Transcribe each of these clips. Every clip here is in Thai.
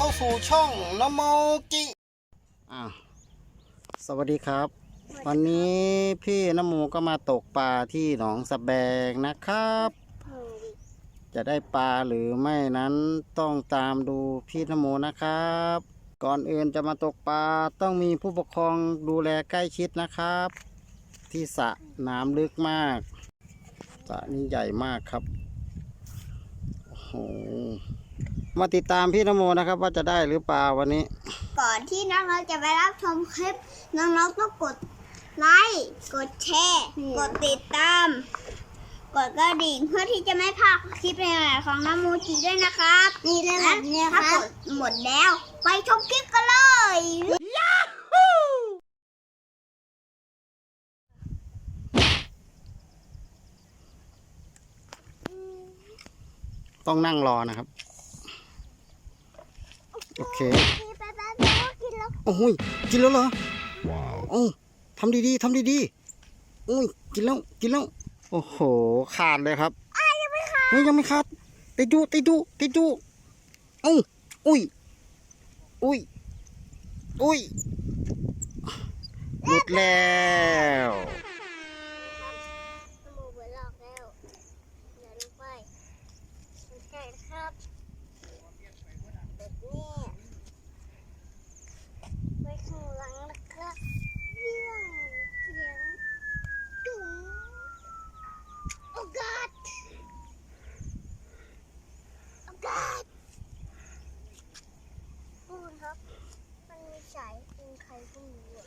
เข้าสู่ช่องนโมจิสวัสดีครับ วันนี้พี่นโมก็มาตกปลาที่หนองสะแบงนะครับ จะได้ปลาหรือไม่นั้นต้องตามดูพี่นโมนะครับ ก่อนอื่นจะมาตกปลาต้องมีผู้ปกครองดูแลใกล้ชิดนะครับ ที่สระน้ำลึกมากสระนี้ใหญ่มากครับโอ้โห มาติดตามพี่นโมนะครับ ว่าจะได้หรือเปล่าวันนี้ ก่อนที่น้องๆจะไปรับชมคลิป น้องๆต้องกดไลค์กดแชร์กดติดตาม กดกระดิ่งเพื่อที่จะไม่พลาดคลิปใหม่ๆของน้ำมูจิด้วยนะครับ นี่เลยแบบนี้ครับถ้ากดหมดแล้ว ไปชมคลิปกันเลยต้องนั่งรอนะครับ โอเคไปแป๊บๆเดียวกินแล้วโอ้ยกินแล้วเหรอว้าวโอ้ทำดีๆทำดีๆโอ้ยกินแล้วกินแล้วโอ้โหขาดเลยครับยังไม่ขาดเฮ้ยยังไม่ขาดติดดูติดดูติดดูเอ้าอุ้ยอุ้ยอุ้ยหลุดแล้ว น้ำมูไปลอกแล้วอย่าลงไปสนใจนะครับแบบนี้ไว้ข้างหลังนะครับเรื่องเสียงจุ๋มโอ้กาดโอ้กาดพูดครับ มันมีสายกินใครก็ไม่รู้อะ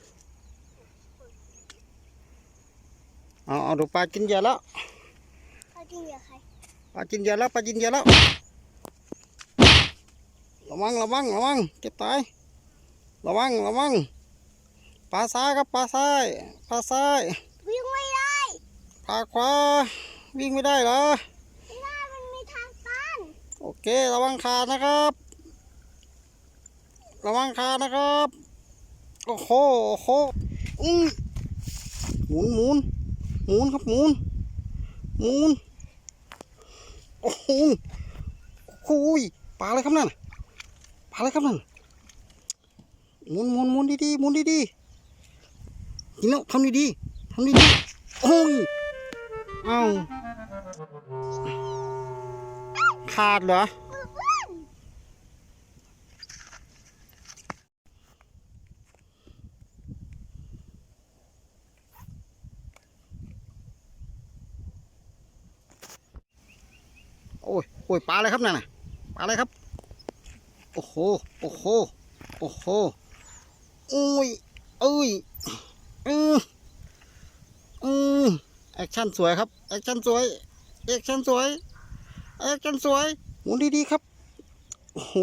เอาเอาดูปลากินเหยื่อแล้วเขากินกับใครปลากินเหยื่อแล้วปลากินเหยื่อแล้วระวังระวังระวังเก็บตายระวังระวังปลาซ้ายครับปลาซ้ายปลาซ้ายวิ่งไม่ได้ปลาขวาวิ่งไม่ได้เหรอไม่ได้มันมีทางตันโอเคระวังขาดนะครับ ระวังขานะครับ โอ้โหโอ้โหอื้อหมุนหมุนหมุนครับหมุนหมุนโอ้โหโอ้โหปลาอะไรครับนั่นปลาอะไรครับนั่นหมุนหมุนหมุนดีๆหมุนดีๆกินแล้วทำดีๆทำดีๆโอ้ยเอ้าขาดเหรอ โอ้ยโอ้ยปลาอะไรครับนั่นน่ะปลาอะไรครับ โอ้โห โอ้โห โอ้โหโอ้ยเอ้ยอืออือแอคชั่นสวยครับแอคชั่นสวยแอคชั่นสวยแอคชั่นสวยหมุนดีๆครับโอ้โห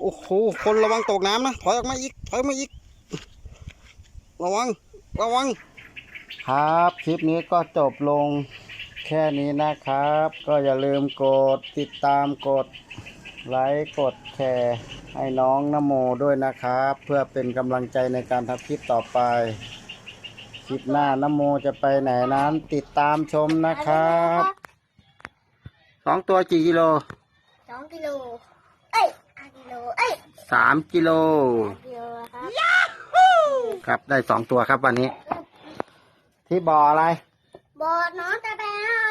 โอ้โหคนระวังตกน้ำนะถอยออกมาอีกถอยออกมาอีก ระวังระวัง ครับคลิปนี้ก็จบลง ค่นี้นะครับ ก็อย่าลืมกดติดตามกดไลค์กดแชร์ให้น้องนโมด้วยนะครับ เพื่อเป็นกำลังใจในการทำคลิปต่อไป คลิปหน้านโมจะไปไหนนั้นติดตามชมนะครับสองตัวกี่กิโลสองกิโล เอ้ยห้ากิโล เอ้ยสามกิโลกิโลครับครับได้สองตัวครับวันนี้ ที่บ่ออะไร บอดน้องตะแบง